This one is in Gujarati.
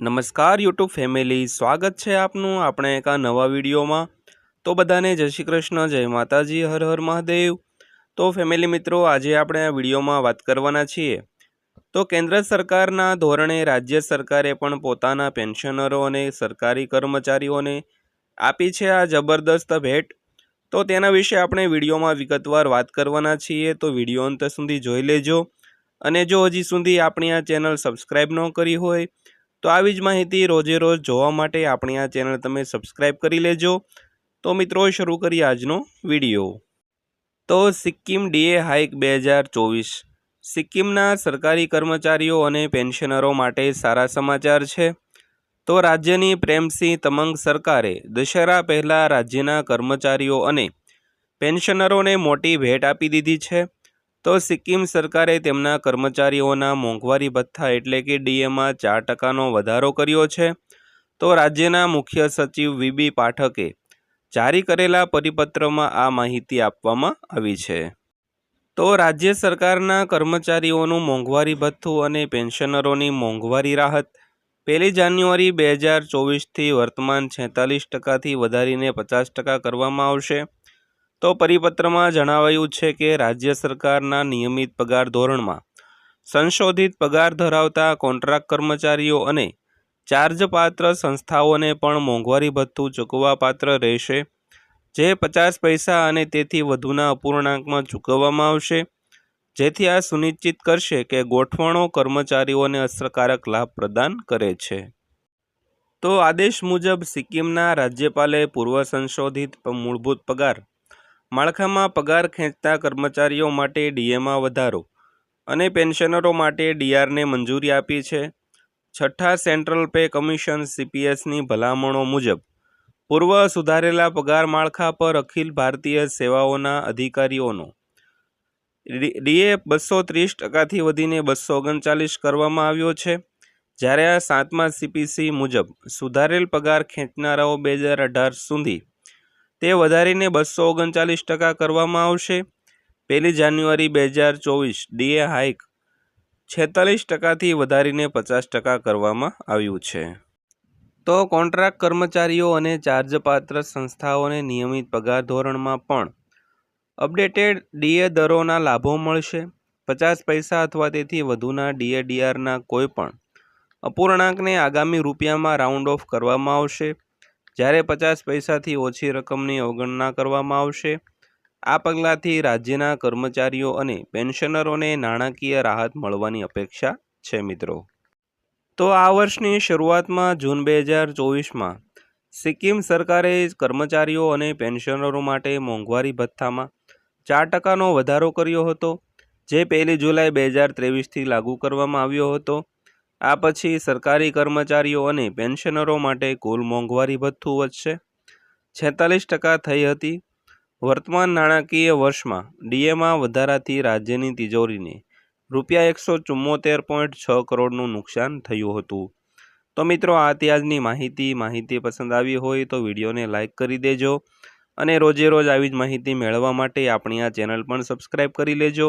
નમસ્કાર યુટ્યુબ ફેમિલી સ્વાગત છે આપનું આપણે એક આ નવા વિડીયોમાં. તો બધાને જય શ્રી કૃષ્ણ, જય માતાજી, હર હર મહાદેવ. તો ફેમિલી મિત્રો, આજે આપણે આ વિડીયોમાં વાત કરવાના છીએ. તો કેન્દ્ર સરકારના ધોરણે રાજ્ય સરકારે પણ પોતાના પેન્શનરો અને સરકારી કર્મચારીઓને આપી છે આ જબરદસ્ત ભેટ. તો તેના વિશે આપણે વિડીયોમાં વિગતવાર વાત કરવાના છીએ. તો વીડિયો અંત સુધી જોઈ લેજો. અને જો હજી સુધી આપણી આ ચેનલ સબસ્ક્રાઈબ ન કરી હોય તો આવી જ માહિતી રોજે રોજ જોવા માટે આપણી આ ચેનલ તમે સબસ્ક્રાઈબ કરી લેજો. તો મિત્રો, શરૂ કરીએ આજનો વીડિયો તો સિક્કિમ ડીએ હાઇક બે હજાર ચોવીસ. સિક્કિમના સરકારી કર્મચારીઓ અને પેન્શનરો માટે સારા સમાચાર છે. તો રાજ્યની પ્રેમસિંહ તમંગ સરકારે દશેરા પહેલાં રાજ્યના કર્મચારીઓ અને પેન્શનરોને મોટી ભેટ આપી દીધી છે. તો સિક્કિમ સરકારે તેમના કર્મચારીઓના મોંઘવારી ભથ્થા એટલે કે ડીએમાં ચાર ટકાનો વધારો કર્યો છે. તો રાજ્યના મુખ્ય સચિવ વીબી પાઠકે જારી કરેલા પરિપત્રમાં આ માહિતી આપવામાં આવી છે. તો રાજ્ય સરકારના કર્મચારીઓનું મોંઘવારી ભથ્થું અને પેન્શનરોની મોંઘવારી રાહત પહેલી જાન્યુઆરી બે હજાર ચોવીસથી વર્તમાન છેતાલીસ ટકાથી વધારીને પચાસ ટકા કરવામાં આવશે. તો પરિપત્રમાં જણાવાયું છે કે રાજ્ય સરકારના નિયમિત પગાર ધોરણમાં સંશોધિત પગાર ધરાવતા કોન્ટ્રાક્ટ કર્મચારીઓ અને ચાર્જપાત્ર સંસ્થાઓને પણ મોંઘવારી ભથ્થું ચૂકવવાપાત્ર રહેશે, જે પચાસ પૈસા અને તેથી વધુના અપૂર્ણાંકમાં ચૂકવવામાં આવશે. જેથી આ સુનિશ્ચિત કરશે કે ગોઠવણો કર્મચારીઓને અસરકારક લાભ પ્રદાન કરે છે. તો આદેશ મુજબ સિક્કિમના રાજ્યપાલે પૂર્વ સંશોધિત મૂળભૂત પગાર માળખામાં પગાર ખેંચતા કર્મચારીઓ માટે ડીએમાં વધારો અને પેન્શનરો માટે ડીઆરને મંજૂરી આપી છે. છઠ્ઠા સેન્ટ્રલ પે કમિશન સીપીએસની ભલામણો મુજબ, પૂર્વ સુધારેલા પગાર માળખા પર અખિલ ભારતીય સેવાઓના અધિકારીઓનો ડીએ બસો ત્રીસ ટકાથી વધીને બસો ઓગણચાલીસ કરવામાં આવ્યો છે. જ્યારે આ સાતમા સીપીસી મુજબ સુધારેલ પગાર ખેંચનારાઓ બે હજાર અઢાર સુધી તે વધારીને બસો ઓગણચાલીસ ટકા કરવામાં આવશે. પહેલી જાન્યુઆરી બે હજાર ચોવીસ ડીએ હાઇક છેતાલીસ ટકાથી વધારીને પચાસ ટકા કરવામાં આવ્યું છે. તો કોન્ટ્રાક્ટ કર્મચારીઓ અને ચાર્જપાત્ર સંસ્થાઓને નિયમિત પગાર ધોરણમાં પણ અપડેટેડ ડીએ દરોના લાભો મળશે. પચાસ પૈસા અથવા તેથી વધુના ડીએ ડીઆરના કોઈપણ અપૂર્ણાંકને આગામી રૂપિયામાં રાઉન્ડ ઓફ કરવામાં આવશે. જ્યારે પચાસ પૈસાથી ઓછી રકમની અવગણના કરવામાં આવશે, આ પગલાંથી રાજ્યના કર્મચારીઓ અને પેન્શનરોને નાણાકીય રાહત મળવાની અપેક્ષા છે મિત્રો. તો આ વર્ષની શરૂઆતમાં જૂન બે હજાર ચોવીસમાં સિક્કિમ સરકારે કર્મચારીઓ અને પેન્શનરો માટે મોંઘવારી ભથ્થામાં ચાર ટકાનો વધારો કર્યો હતો, જે પહેલી જુલાઈ બે હજાર ત્રેવીસથી લાગુ કરવામાં આવ્યો હતો. આ પછી સરકારી કર્મચારીઓ અને પેન્શનરો માટે કુલ મોંઘવારી ભથ્થું વધશે. છેતાલીસ ટકા થઈ હતી. વર્તમાન નાણાકીય વર્ષમાં ડીએમાં વધારાથી રાજ્યની તિજોરીને રૂપિયા એકસો ચુમ્મોતેર પોઈન્ટ છ કરોડનું નુકસાન થયું હતું. તો મિત્રો, આ ત્યાજની માહિતી. માહિતી પસંદ આવી હોય તો વિડીયોને લાઇક કરી દેજો અને રોજે રોજ આવી જ માહિતી મેળવવા માટે આપણી આ ચેનલ પણ સબસ્ક્રાઈબ કરી લેજો.